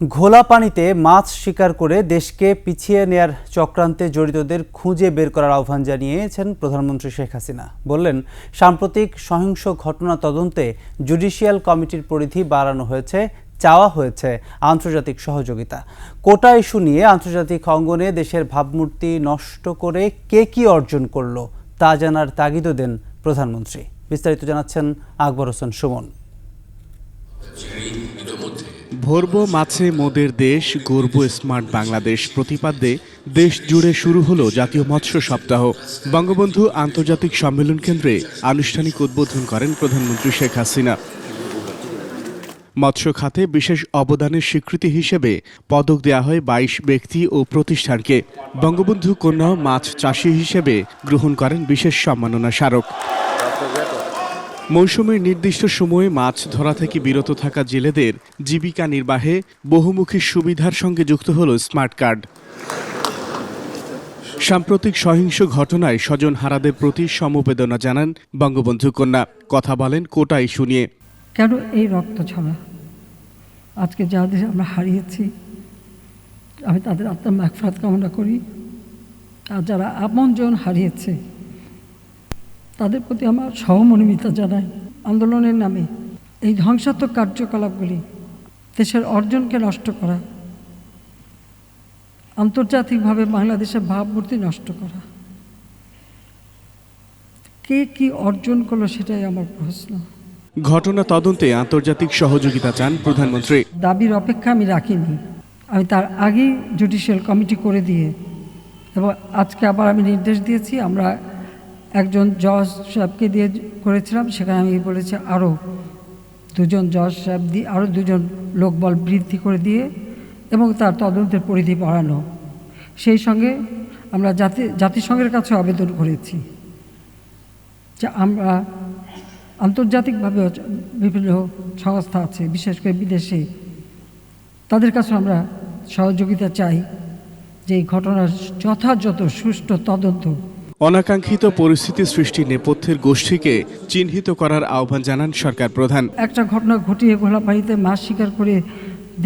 ঘোলা পানিতে মাছ শিকার করে দেশকে পিছিয়ে নেয়ার চক্রান্তে জড়িতদের খুঁজে বের করার আহ্বান জানিয়েছেন প্রধানমন্ত্রী শেখ হাসিনা। বললেন, সাম্প্রতিক সহিংস ঘটনা তদন্তে জুডিশিয়াল কমিটির পরিধি বাড়ানো হয়েছে, চাওয়া হয়েছে আন্তর্জাতিক সহযোগিতা। কোটা ইস্যু নিয়ে আন্তর্জাতিক অঙ্গনে দেশের ভাবমূর্তি নষ্ট করে কে কি অর্জন করল, তা জানার তাগিদও দেন প্রধানমন্ত্রী। বিস্তারিত জানাচ্ছেন আকবর হোসেন সুমন। ভরব মাছে মোদের দেশ গর্ব স্মার্ট বাংলাদেশ প্রতিপাদ্যে দেশ জুড়ে শুরু হলো জাতীয় মৎস্য সপ্তাহ। বঙ্গবন্ধু আন্তর্জাতিক সম্মেলন কেন্দ্রে আনুষ্ঠানিক উদ্বোধন করেন প্রধানমন্ত্রী শেখ হাসিনা। মৎস্য খাতে বিশেষ অবদানের স্বীকৃতি হিসেবে পদক দেয়া হয় বাইশ ব্যক্তি ও প্রতিষ্ঠানকে। বঙ্গবন্ধু কন্যা মাছ চাষি হিসেবে গ্রহণ করেন বিশেষ সম্মাননা স্মারক। মৌসুমের নির্দিষ্ট সময়ে মাছ ধরা থেকে বিরত থাকা জেলেদের জীবিকা নির্বাহে বহুমুখী সুবিধার সঙ্গে যুক্ত হল স্মার্ট কার্ড। সাম্প্রতিক সহিংস ঘটনায় স্বজন হারাদের প্রতি সমবেদনা জানান বঙ্গবন্ধু কন্যা। কথা বলেন কোটা ইস্যু নিয়ে। কেন এই রক্ত ছড়া? আজকে যাদের আমরা হারিয়েছি, আমি তাদের আত্মার মাগফরাত কামনা করি। আর যারা আপনজন হারিয়েছে তাদের প্রতি আমার সহমর্মিতা জানাই। আন্দোলনের নামে এই ধ্বংসাত্মক কার্যকলাপগুলি দেশের অর্জনকে নষ্ট করা আন্তর্জাতিকভাবে বাংলাদেশের ভাবমূর্তি নষ্ট করা। কে কি অর্জন করল সেটাই আমার প্রশ্ন। ঘটনা তদন্তে আন্তর্জাতিক সহযোগিতা চান প্রধানমন্ত্রী। দাবির অপেক্ষা আমি রাখিনি। আমি তার আগেই জুডিশিয়াল কমিটি করে দিয়ে এবং আজকে আবার আমি নির্দেশ দিয়েছি আমরা একজন জজ সাহেবকে দিয়ে করেছিলাম, সেখানে আমি বলেছি আরও দুজন জজ সাহেব দিয়ে আরও দুজন লোকবল বৃদ্ধি করে দিয়ে এবং তার তদন্তের পরিধি বাড়ানো। সেই সঙ্গে আমরা জাতি, জাতিসংঘের কাছে আবেদন করেছি যে আমরা আন্তর্জাতিকভাবে বিভিন্ন সংস্থা আছে, বিশেষ করে বিদেশে, তাদের কাছে আমরা সহযোগিতা চাই যে এই ঘটনার যথাযথ সুষ্ঠু তদন্ত অনাকাঙ্ক্ষিত পরিস্থিতি সৃষ্টি নেপথ্যের গোষ্ঠীকে চিহ্নিত করার আহ্বান জানান সরকার প্রধান। একটা ঘটনা ঘটিয়ে ঘোলা পানিতে মাছ শিকার করে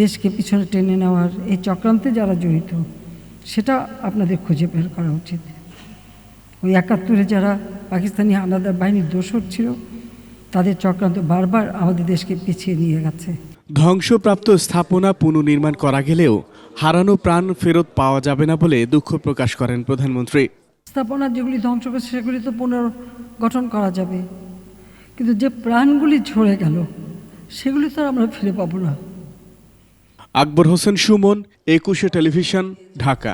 দেশকে পিছনে টেনে নেওয়ার এই চক্রান্তে যারা জড়িত সেটা আপনাদের খুঁজে বের করা উচিত। ওই একাত্তরে যারা পাকিস্তানি হানাদার বাহিনীর দোষর ছিল তাদের চক্রান্ত বারবার আমাদের দেশকে পিছিয়ে নিয়ে গেছে। ধ্বংসপ্রাপ্ত স্থাপনা পুনর্নির্মাণ করা গেলেও হারানো প্রাণ ফেরত পাওয়া যাবে না বলে দুঃখ প্রকাশ করেন প্রধানমন্ত্রী। স্থাপনা যেগুলি ধ্বংস করেছে সেগুলি তো পুনর্গঠন করা যাবে। কিন্তু যে প্রাণগুলি ঝরে গেল, সেগুলি তো আমরা ফিরে পাবো না। আকবর হোসেন সুমন, একুশে টেলিভিশন, ঢাকা।